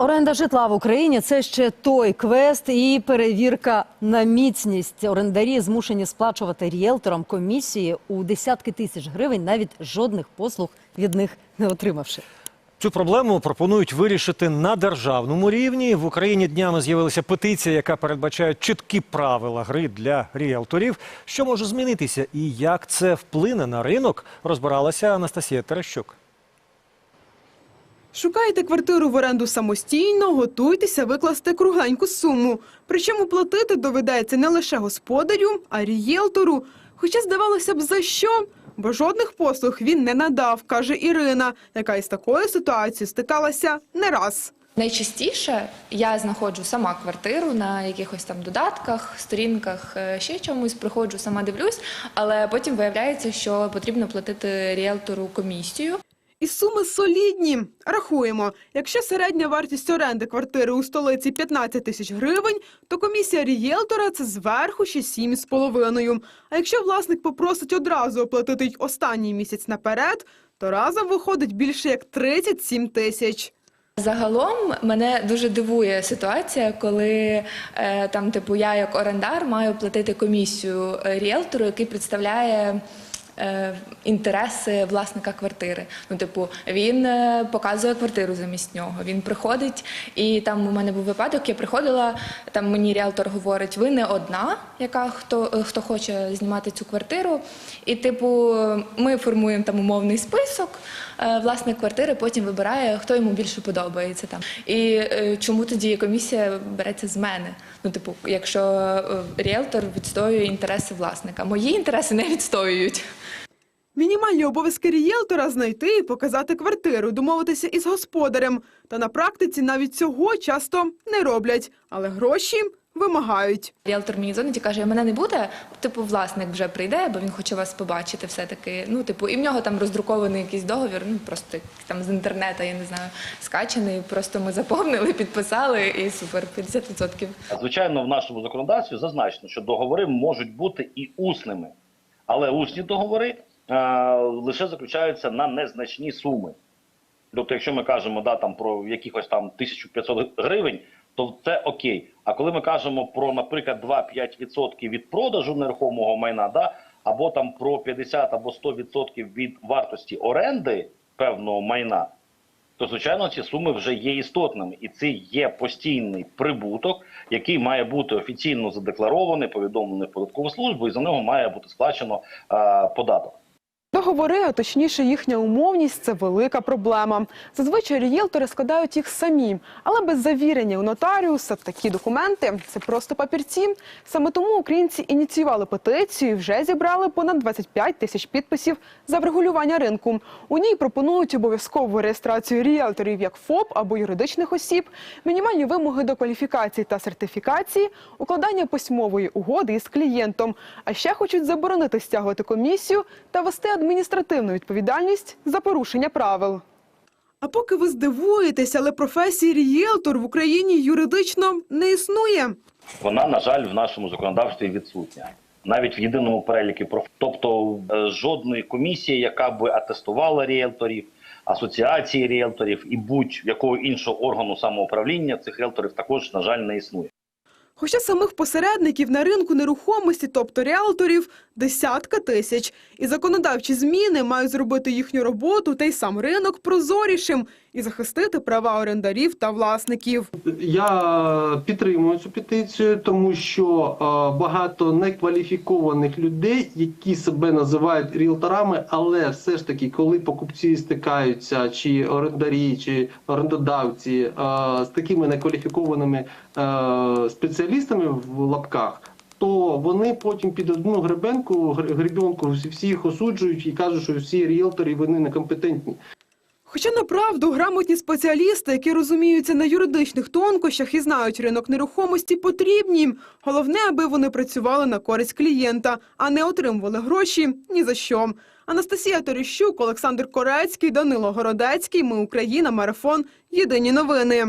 Оренда житла в Україні це ще той квест і перевірка на міцність. Орендарі змушені сплачувати ріелторам комісії у десятки тисяч гривень, навіть жодних послуг від них не отримавши. Цю проблему пропонують вирішити на державному рівні. В Україні днями з'явилася петиція, яка передбачає чіткі правила гри для ріелторів. Що може змінитися і як це вплине на ринок, розбиралася Анастасія Терещук. Шукаєте квартиру в оренду самостійно, готуйтеся викласти кругленьку суму. Причому платити доведеться не лише господарю, а рієлтору. Хоча здавалося б, за що? Бо жодних послуг він не надав, каже Ірина, яка із такою ситуацією стикалася не раз. Найчастіше я знаходжу сама квартиру на якихось там додатках, сторінках, е, ще чомусь приходжу, сама дивлюсь, але потім виявляється, що потрібно платити ріелтору комісію. І суми солідні. Рахуємо, якщо середня вартість оренди квартири у столиці 15 тисяч гривень, то комісія рієлтора – це зверху ще 7,5. А якщо власник попросить одразу оплатити й останній місяць наперед, то разом виходить більше як 37 тисяч. Загалом мене дуже дивує ситуація, коли е, там, типу, я як орендар маю платити комісію е, ріелтору, який представляє. Е, Інтереси власника квартири. Ну, типу, він е, показує квартиру замість нього. Він приходить, і там у мене був випадок. Я приходила, там мені ріелтор говорить: ви не одна, яка хто, е, хто хоче знімати цю квартиру. І, типу, ми формуємо там умовний список. Власник квартири потім вибирає, хто йому більше подобається там. І чому тоді комісія береться з мене? Ну, типу, якщо ріелтор відстоює інтереси власника, мої інтереси не відстоюють. Мінімальні обов'язки рієлтора – знайти і показати квартиру, домовитися із господарем. Та на практиці навіть цього часто не роблять, але гроші вимагають. Ріелтор мені дзвонить і каже, мене не буде. Типу, власник вже прийде, бо він хоче вас побачити все-таки. Ну, типу, і в нього там роздрукований якийсь договір, ну просто там з інтернету, я не знаю, скачаний. Просто ми заповнили, підписали і супер, 50%. Звичайно, в нашому законодавстві зазначено, що договори можуть бути і усними, але усні договори лише заключаються на незначні суми. Тобто, якщо ми кажемо да, там, про якихось там 1500 гривень, то це окей. А коли ми кажемо про, наприклад, 2-5% від продажу нерухомого майна, да, або там про 50 або 100% від вартості оренди певного майна, то звичайно ці суми вже є істотними, і це є постійний прибуток, який має бути офіційно задекларований, повідомлений в податкову службу, і за нього має бути сплачено е, податок. Договори, а точніше їхня умовність – це велика проблема. Зазвичай рієлтори складають їх самі, але без завірення у нотаріуса такі документи – це просто папірці. Саме тому українці ініціювали петицію і вже зібрали понад 25 тисяч підписів за врегулювання ринку. У ній пропонують обов'язкову реєстрацію ріелторів як ФОП або юридичних осіб, мінімальні вимоги до кваліфікації та сертифікації, укладання письмової угоди із клієнтом. А ще хочуть заборонити стягувати комісію та вести адміністративну відповідальність за порушення правил. А поки ви здивуєтесь, але професії рієлтор в Україні юридично не існує. Вона, на жаль, в нашому законодавстві відсутня. Навіть в єдиному переліку проф... тобто е, жодної комісії, яка би атестувала ріелторів, асоціації ріелторів і будь-якого іншого органу самоуправління цих ріелторів також, на жаль, не існує. Хоча самих посередників на ринку нерухомості, тобто ріелторів, десятка тисяч. І законодавчі зміни мають зробити їхню роботу та й сам ринок прозорішим і захистити права орендарів та власників. Я підтримую цю петицію, тому що багато некваліфікованих людей, які себе називають ріелторами, але все ж таки, коли покупці стикаються, чи орендарі, чи орендодавці з такими некваліфікованими спеціалістами в лапках. То вони потім під одну гребенку, гр- гребінку всі їх осуджують і кажуть, що всі ріелтори вони некомпетентні. Хоча направду грамотні спеціалісти, які розуміються на юридичних тонкощах і знають ринок нерухомості, потрібні. Головне, аби вони працювали на користь клієнта, а не отримували гроші ні за що. Анастасія Торіщук, Олександр Корецький, Данило Городецький. Ми Україна. Марафон. Єдині новини.